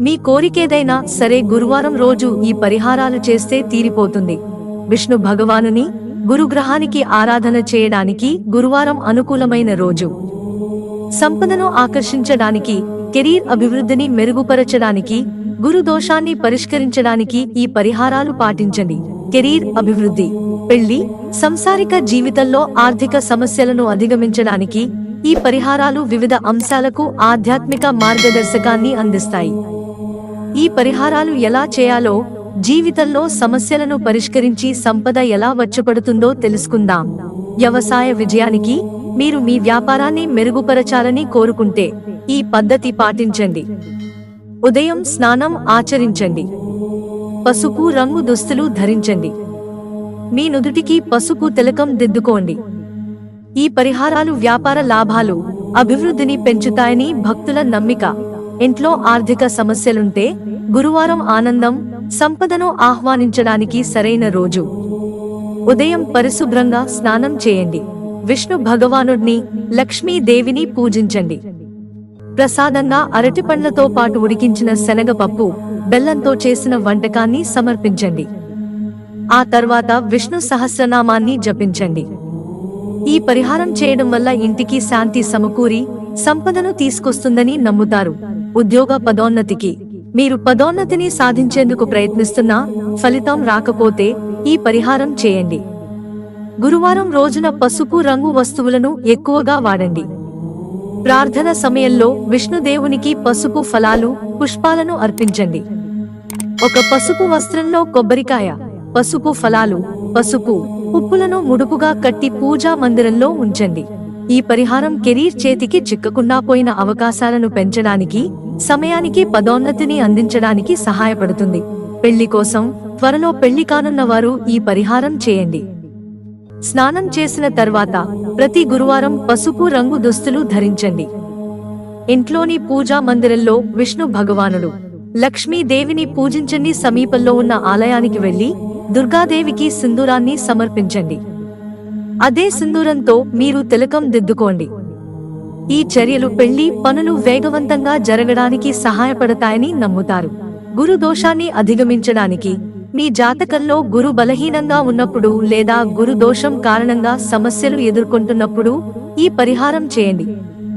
మీ కోరికేదైనా సరే గురువారం రోజు ఈ పరిహారాలు చేస్తే తీరిపోతుంది. విష్ణు భగవానుని గురుగ్రహానికి ఆరాధన చేయడానికి గురువారం అనుకూలమైన రోజు. సంపదను ఆకర్షించడానికి కెరీర్ అభివృద్ధిని మెరుగుపరచడానికి గురు దోషాన్ని పరిష్కరించడానికి ఈ పరిహారాలు పాటించండి. కెరీర్ అభివృద్ధి పెళ్ళి సంసారిక జీవితంలో ఆర్థిక సమస్యలను అధిగమించడానికి ఈ పరిహారాలు వివిధ అంశాలకు ఆధ్యాత్మిక మార్గదర్శకాన్ని అందిస్తాయి. ఈ పరిహారాలు ఎలా చేయాలో జీవితంలో సమస్యలను పరిష్కరించి సంపద ఎలా వచ్చపడుతుందో తెలుసుకుందాం. వ్యవసాయ విజయానికి మీరు మీ వ్యాపారాన్ని మెరుగుపరచాలని కోరుకుంటే ఈ పద్ధతి పాటించండి. ఉదయం స్నానం ఆచరించండి. పసుపు రంగు దుస్తులు ధరించండి. మీ నుదుటికి పసుపు తిలకం దిద్దుకోండి. ఈ పరిహారాలు వ్యాపార లాభాలు అభివృద్ధిని పెంచుతాయని భక్తుల నమ్మిక. ఇంట్లో ఆర్థిక సమస్యలుంటే గురువారం ఆనందం సంపదను ఆహ్వానించడానికి సరైన రోజు. ఉదయం పరిశుభ్రంగా స్నానం చేయండి. విష్ణు భగవానుడిని లక్ష్మీదేవిని పూజించండి. ప్రసాదంగా అరటి పండ్లతో పాటు ఉడికించిన శనగపప్పు బెల్లంతో చేసిన వంటకాన్ని సమర్పించండి. ఆ తర్వాత విష్ణు సహస్రనామాన్ని జపించండి. ఈ పరిహారం చేయడం వల్ల ఇంటికి శాంతి సమకూరి సంపదను తీసుకొస్తుందని నమ్ముతారు. ఉద్యోగ పదోన్నతికి. మీరు పదోన్నతిని సాధించేందుకు ప్రయత్నిస్తున్నా ఫలితం రాకపోతే ఈ పరిహారం చేయండి. గురువారం రోజున పసుపు రంగు వస్తువులను ఎక్కువగా వాడండి. ప్రార్థన సమయంలో విష్ణుదేవునికి పసుపు ఫలాలు పుష్పాలను అర్పించండి. ఒక పసుపు వస్త్రంలో కొబ్బరికాయ పసుపు ఫలాలు పసుపు ఉప్పులను ముడుపుగా కట్టి పూజా మందిరంలో ఉంచండి. ఈ పరిహారం కెరీర్ చేతికి చిక్కకుండా పోయిన అవకాశాలను పెంచడానికి సమయానికి పదోన్నతిని అందించడానికి సహాయపడుతుంది. పెళ్ళి కోసం త్వరలో పెళ్ళి కానున్న వారు ఈ పరిహారం చేయండి. స్నానం చేసిన తర్వాత ప్రతి గురువారం పసుపు రంగు దుస్తులు ధరించండి. ఇంట్లోని పూజా మందిరంలో విష్ణు భగవానుడు లక్ష్మీదేవిని పూజించండి సమీపంలో ఉన్న ఆలయానికి వెళ్ళి దుర్గాదేవికి సింధూరాన్ని సమర్పించండి. అదే సింధూరంతో మీరు తిలకం దిద్దుకోండి. ఈ చర్యలు పెళ్ళి పనులు వేగవంతంగా జరగడానికి సహాయపడతాయని నమ్ముతారు. గురు దోషాన్ని అధిగమించడానికి మీ జాతకంలో గురు బలహీనంగా ఉన్నప్పుడు లేదా గురు దోషం కారణంగా సమస్యలు ఎదుర్కొంటున్నప్పుడు ఈ పరిహారం చేయండి.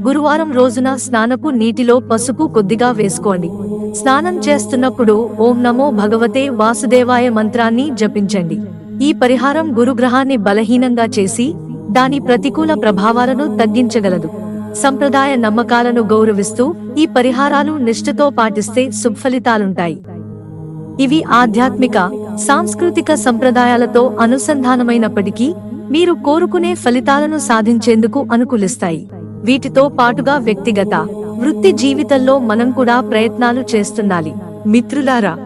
గురువారం రోజున స్నానపు నీటిలో పసుపు కొద్దిగా వేసుకోండి. స్నానం చేస్తున్నప్పుడు ఓం నమో భగవతే వాసుదేవాయ మంత్రాన్ని జపించండి. ఈ పరిహారం గురుగ్రహాన్ని బలహీనంగా చేసి దాని ప్రతికూల ప్రభావాలను తగ్గించగలదు. సంప్రదాయ నమ్మకాలను గౌరవిస్తూ ఈ పరిహారాలు నిష్ఠతో పాటిస్తే సుఫలితాలుంటాయి ఇవి ఆధ్యాత్మిక సాంస్కృతిక సంప్రదాయాలతో అనుసంధానమైనప్పటికీ మీరు కోరుకునే ఫలితాలను సాధించేందుకు అనుకూలిస్తాయి. వీటితో పాటుగా వ్యక్తిగత వృత్తి జీవితంలో మనం కూడా ప్రయత్నాలు చేస్తుండాలి మిత్రులారా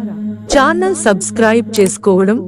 ఛానల్ సబ్స్క్రైబ్ చేసుకోవడం